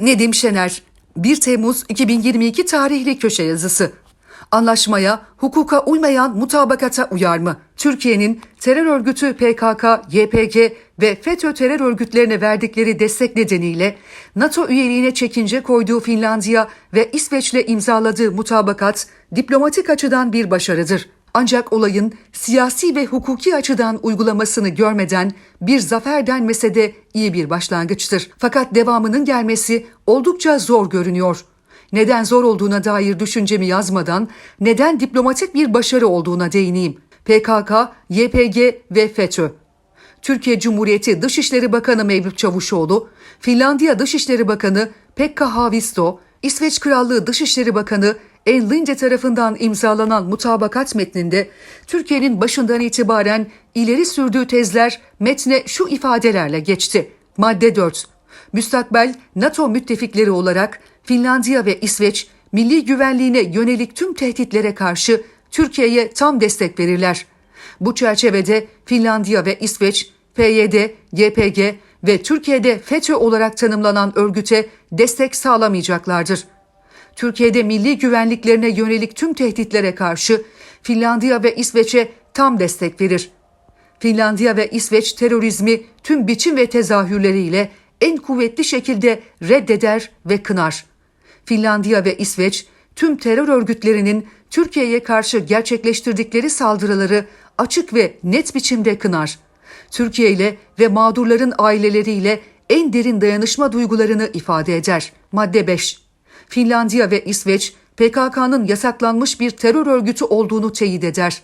Nedim Şener 1 Temmuz 2022 tarihli köşe yazısı. Anlaşmaya, hukuka uymayan mutabakata uyar mı? Türkiye'nin terör örgütü PKK, YPG ve FETÖ terör örgütlerine verdikleri destek nedeniyle NATO üyeliğine çekince koyduğu Finlandiya ve İsveç'le imzaladığı mutabakat diplomatik açıdan bir başarıdır. Ancak olayın siyasi ve hukuki açıdan uygulamasını görmeden bir zafer denmese de iyi bir başlangıçtır. Fakat devamının gelmesi oldukça zor görünüyor. Neden zor olduğuna dair düşüncemi yazmadan neden diplomatik bir başarı olduğuna değineyim. PKK, YPG ve FETÖ. Türkiye Cumhuriyeti Dışişleri Bakanı Mevlüt Çavuşoğlu, Finlandiya Dışişleri Bakanı Pekka Haavisto, İsveç Krallığı Dışişleri Bakanı En Linde tarafından imzalanan mutabakat metninde Türkiye'nin başından itibaren ileri sürdüğü tezler metne şu ifadelerle geçti. Madde 4. Müstakbel NATO müttefikleri olarak Finlandiya ve İsveç milli güvenliğine yönelik tüm tehditlere karşı Türkiye'ye tam destek verirler. Bu çerçevede Finlandiya ve İsveç, PYD, YPG ve Türkiye'de FETÖ olarak tanımlanan örgüte destek sağlamayacaklardır. Türkiye'de milli güvenliklerine yönelik tüm tehditlere karşı Finlandiya ve İsveç'e tam destek verir. Finlandiya ve İsveç terörizmi tüm biçim ve tezahürleriyle en kuvvetli şekilde reddeder ve kınar. Finlandiya ve İsveç tüm terör örgütlerinin Türkiye'ye karşı gerçekleştirdikleri saldırıları açık ve net biçimde kınar. Türkiye ile ve mağdurların aileleriyle en derin dayanışma duygularını ifade eder. Madde 5. Finlandiya ve İsveç PKK'nın yasaklanmış bir terör örgütü olduğunu teyit eder.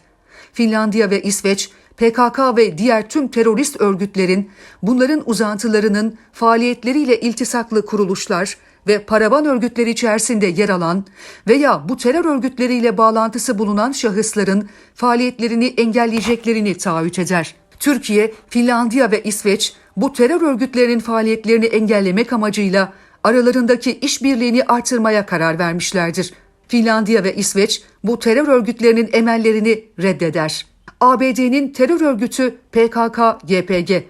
Finlandiya ve İsveç PKK ve diğer tüm terörist örgütlerin bunların uzantılarının faaliyetleriyle iltisaklı kuruluşlar ve paravan örgütleri içerisinde yer alan veya bu terör örgütleriyle bağlantısı bulunan şahısların faaliyetlerini engelleyeceklerini taahhüt eder. Türkiye, Finlandiya ve İsveç bu terör örgütlerinin faaliyetlerini engellemek amacıyla aralarındaki işbirliğini artırmaya karar vermişlerdir. Finlandiya ve İsveç bu terör örgütlerinin emellerini reddeder. ABD'nin terör örgütü PKK-YPG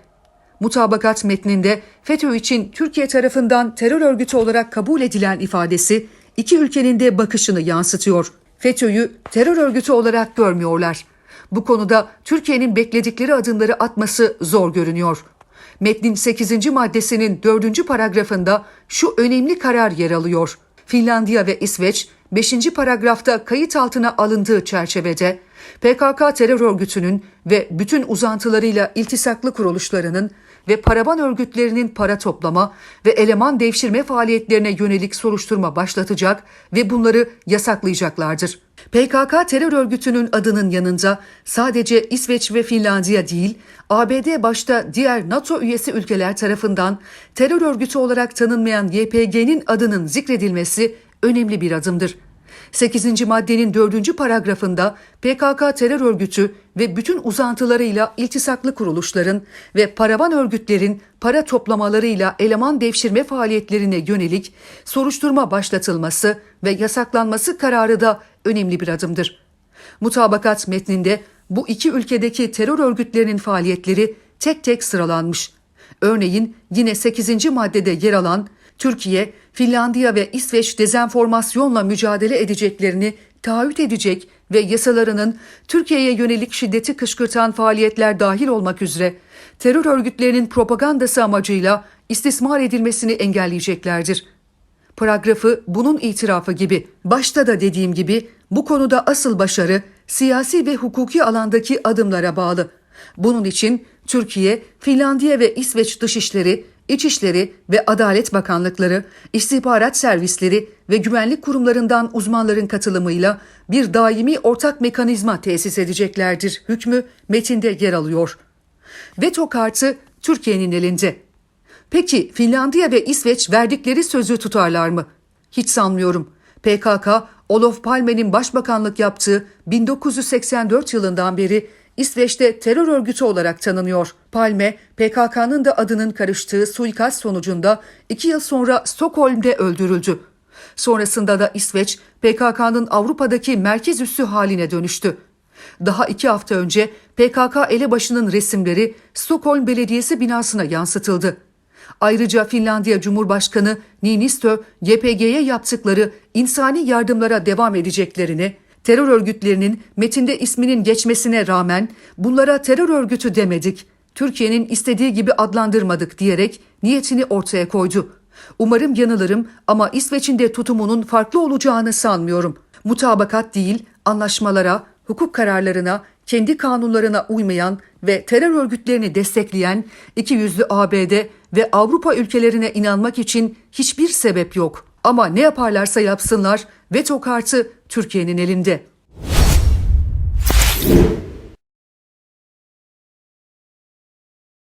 Mutabakat metninde FETÖ için Türkiye tarafından terör örgütü olarak kabul edilen ifadesi iki ülkenin de bakışını yansıtıyor. FETÖ'yü terör örgütü olarak görmüyorlar. Bu konuda Türkiye'nin bekledikleri adımları atması zor görünüyor. Metnin 8. maddesinin 4. paragrafında şu önemli karar yer alıyor. Finlandiya ve İsveç 5. paragrafta kayıt altına alındığı çerçevede PKK terör örgütünün ve bütün uzantılarıyla iltisaklı kuruluşlarının ve paravan örgütlerinin para toplama ve eleman devşirme faaliyetlerine yönelik soruşturma başlatacak ve bunları yasaklayacaklardır. PKK terör örgütünün adının yanında sadece İsveç ve Finlandiya değil, ABD başta diğer NATO üyesi ülkeler tarafından terör örgütü olarak tanınmayan YPG'nin adının zikredilmesi önemli bir adımdır. 8. maddenin 4. paragrafında PKK terör örgütü ve bütün uzantılarıyla iltisaklı kuruluşların ve paravan örgütlerin para toplamalarıyla eleman devşirme faaliyetlerine yönelik soruşturma başlatılması ve yasaklanması kararı da önemli bir adımdır. Mutabakat metninde bu iki ülkedeki terör örgütlerinin faaliyetleri tek tek sıralanmış. Örneğin yine 8. maddede yer alan Türkiye, Finlandiya ve İsveç dezenformasyonla mücadele edeceklerini taahhüt edecek ve yasalarının Türkiye'ye yönelik şiddeti kışkırtan faaliyetler dahil olmak üzere terör örgütlerinin propagandası amacıyla istismar edilmesini engelleyeceklerdir. Paragrafı bunun itirafı gibi. Başta da dediğim gibi bu konuda asıl başarı siyasi ve hukuki alandaki adımlara bağlı. Bunun için Türkiye, Finlandiya ve İsveç dışişleri İçişleri ve Adalet Bakanlıkları, istihbarat servisleri ve güvenlik kurumlarından uzmanların katılımıyla bir daimi ortak mekanizma tesis edeceklerdir. Hükmü metinde yer alıyor. Veto kartı Türkiye'nin elinde. Peki Finlandiya ve İsveç verdikleri sözü tutarlar mı? Hiç sanmıyorum. PKK, Olof Palme'nin başbakanlık yaptığı 1984 yılından beri İsveç'te terör örgütü olarak tanınıyor. Palme, PKK'nın da adının karıştığı suikast sonucunda iki yıl sonra Stockholm'de öldürüldü. Sonrasında da İsveç, PKK'nın Avrupa'daki merkez üssü haline dönüştü. Daha iki hafta önce PKK elebaşının resimleri Stockholm Belediyesi binasına yansıtıldı. Ayrıca Finlandiya Cumhurbaşkanı Niinistö, YPG'ye yaptıkları insani yardımlara devam edeceklerini, terör örgütlerinin metinde isminin geçmesine rağmen bunlara terör örgütü demedik, Türkiye'nin istediği gibi adlandırmadık diyerek niyetini ortaya koydu. Umarım yanılırım ama İsveç'in de tutumunun farklı olacağını sanmıyorum. Mutabakat değil, anlaşmalara, hukuk kararlarına, kendi kanunlarına uymayan ve terör örgütlerini destekleyen iki yüzlü ABD ve Avrupa ülkelerine inanmak için hiçbir sebep yok. Ama ne yaparlarsa yapsınlar veto kartı Türkiye'nin elinde.